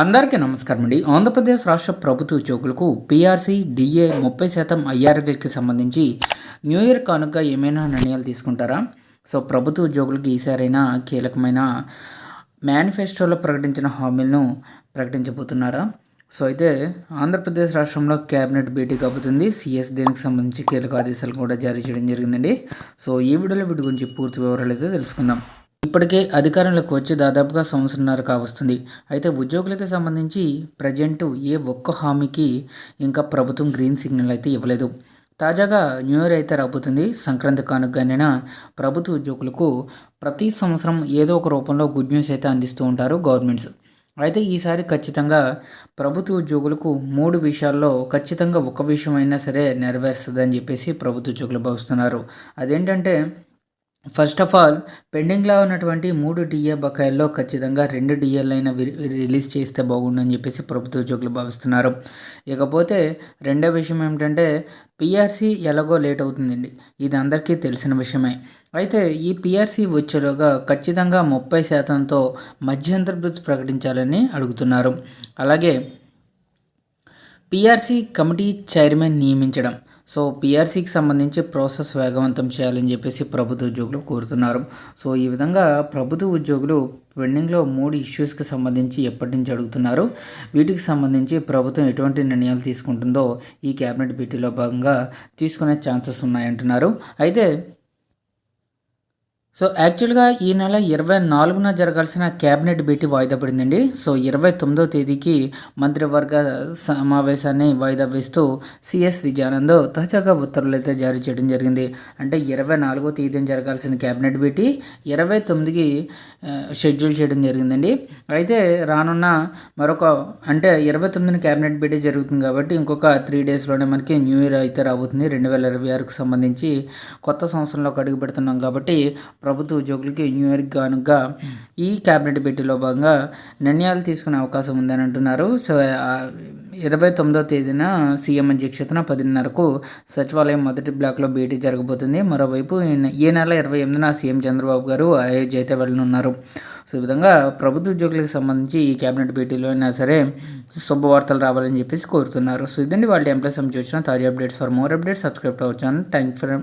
అందరికీ నమస్కారం అండి. ఆంధ్రప్రదేశ్ రాష్ట్ర ప్రభుత్వ ఉద్యోగులకు పీఆర్సీ డిఏ ముప్పై శాతం ఐఆర్ఎల్కి సంబంధించి న్యూ ఇయర్ కానుక ఏమైనా నిర్ణయాలు తీసుకుంటారా? సో ప్రభుత్వ ఉద్యోగులకు ఈసారైనా కీలకమైన మేనిఫెస్టోలో ప్రకటించిన హామీలను ప్రకటించబోతున్నారా? సో అయితే ఆంధ్రప్రదేశ్ రాష్ట్రంలో క్యాబినెట్ భేటీ కాబోతుంది. సిఎస్ దీనికి సంబంధించి కీలక ఆదేశాలు కూడా జారీ చేయడం జరిగిందండి. సో ఈ వీడియోలో వీటి గురించి పూర్తి వివరాలు అయితే తెలుసుకుందాం. ఇప్పటికే అధికారంలోకి వచ్చి దాదాపుగా సంవత్సరంన్నర కావస్తుంది. అయితే ఉద్యోగులకి సంబంధించి ప్రజెంటు ఏ ఒక్క హామీకి ఇంకా ప్రభుత్వం గ్రీన్ సిగ్నల్ అయితే ఇవ్వలేదు. తాజాగా న్యూ ఇయర్ అయితే రాబోతుంది. సంక్రాంతి కానుకగానైనా ప్రభుత్వ ఉద్యోగులకు ప్రతి సంవత్సరం ఏదో ఒక రూపంలో గుడ్ న్యూస్ అయితే అందిస్తూ ఉంటారు గవర్నమెంట్స్. అయితే ఈసారి ఖచ్చితంగా ప్రభుత్వ ఉద్యోగులకు మూడు విషయాల్లో ఖచ్చితంగా ఒక విషయం అయినా సరే నెరవేరుస్తుందని చెప్పేసి ప్రభుత్వ ఉద్యోగులు భావిస్తున్నారు. అదేంటంటే ఫస్ట్ ఆఫ్ ఆల్ పెండింగ్లో ఉన్నటువంటి మూడు డిఏ బకాయిల్లో ఖచ్చితంగా రెండు డిఏలైనా రిలీజ్ చేస్తే బాగుండని చెప్పేసి ప్రభుత్వ ఉద్యోగులు భావిస్తున్నారు. ఇకపోతే రెండో విషయం ఏమిటంటే పిఆర్సీ ఎలాగో లేట్ అవుతుందండి. ఇది అందరికీ తెలిసిన విషయమే. అయితే ఈ పిఆర్సీ వచ్చేలోగా ఖచ్చితంగా ముప్పై శాతంతో మధ్యంతర బ్రిడ్జ్ ప్రకటించాలని అడుగుతున్నారు. అలాగే పిఆర్సీ కమిటీ చైర్మన్ నియమించడం. సో పిఆర్సీకి సంబంధించి ప్రాసెస్ వేగవంతం చేయాలని చెప్పేసి ప్రభుత్వ ఉద్యోగులు కోరుతున్నారు. సో ఈ విధంగా ప్రభుత్వ ఉద్యోగులు పెండింగ్లో మూడు ఇష్యూస్కి సంబంధించి ఎప్పటి నుంచి అడుగుతున్నారు? వీటికి సంబంధించి ప్రభుత్వం ఎటువంటి నిర్ణయాలు తీసుకుంటుందో ఈ క్యాబినెట్ భేటీలో భాగంగా తీసుకునే ఛాన్సెస్ ఉన్నాయంటున్నారు. అయితే సో యాక్చువల్గా ఈ నెల ఇరవై నాలుగున జరగాల్సిన క్యాబినెట్ భేటీ వాయిదా పడిందండి. సో ఇరవై తొమ్మిదో తేదీకి మంత్రివర్గ సమావేశాన్ని వాయిదా వేస్తూ సిఎస్ విజయానంద్ తాజాగా ఉత్తర్వులు అయితే జారీ చేయడం జరిగింది. అంటే ఇరవై నాలుగో తేదీన జరగాల్సిన క్యాబినెట్ భేటీ ఇరవై తొమ్మిదికి షెడ్యూల్ చేయడం జరిగిందండి. అయితే రానున్న మరొక అంటే ఇరవై తొమ్మిదిన క్యాబినెట్ భేటీ జరుగుతుంది కాబట్టి ఇంకొక త్రీ డేస్లోనే మనకి న్యూ ఇయర్ అయితే రాబోతుంది. రెండు వేల ఇరవై ఆరుకు సంబంధించి కొత్త సంవత్సరంలోకి అడుగు పెడుతున్నాం కాబట్టి ప్రభుత్వ ఉద్యోగులకి న్యూ ఇయర్ కానుక ఈ క్యాబినెట్ భేటీలో భాగంగా నిర్ణయాలు తీసుకునే అవకాశం ఉందని అంటున్నారు. సో ఇరవై తొమ్మిదో తేదీన సీఎం అధ్యక్షతన పదిన్నరకు సచివాలయం మొదటి బ్లాక్లో భేటీ జరగబోతుంది. మరోవైపు ఈ నెల ఇరవై ఎనిమిదిన సీఎం చంద్రబాబు గారు అయోధ్య అయితే వెళ్ళనున్నారు సో ఈ విధంగా ప్రభుత్వ ఉద్యోగులకు సంబంధించి ఈ క్యాబినెట్ భేటీలో అయినా సరే శుభవార్తలు రావాలని చెప్పేసి కోరుతున్నారు. సో ఇదండి వాళ్ళ ఎంప్లాయ్ సంబంధించి వచ్చిన తాజా updates. For more updates subscribe అవ్వచ్చు థ్యాంక్ ఫర్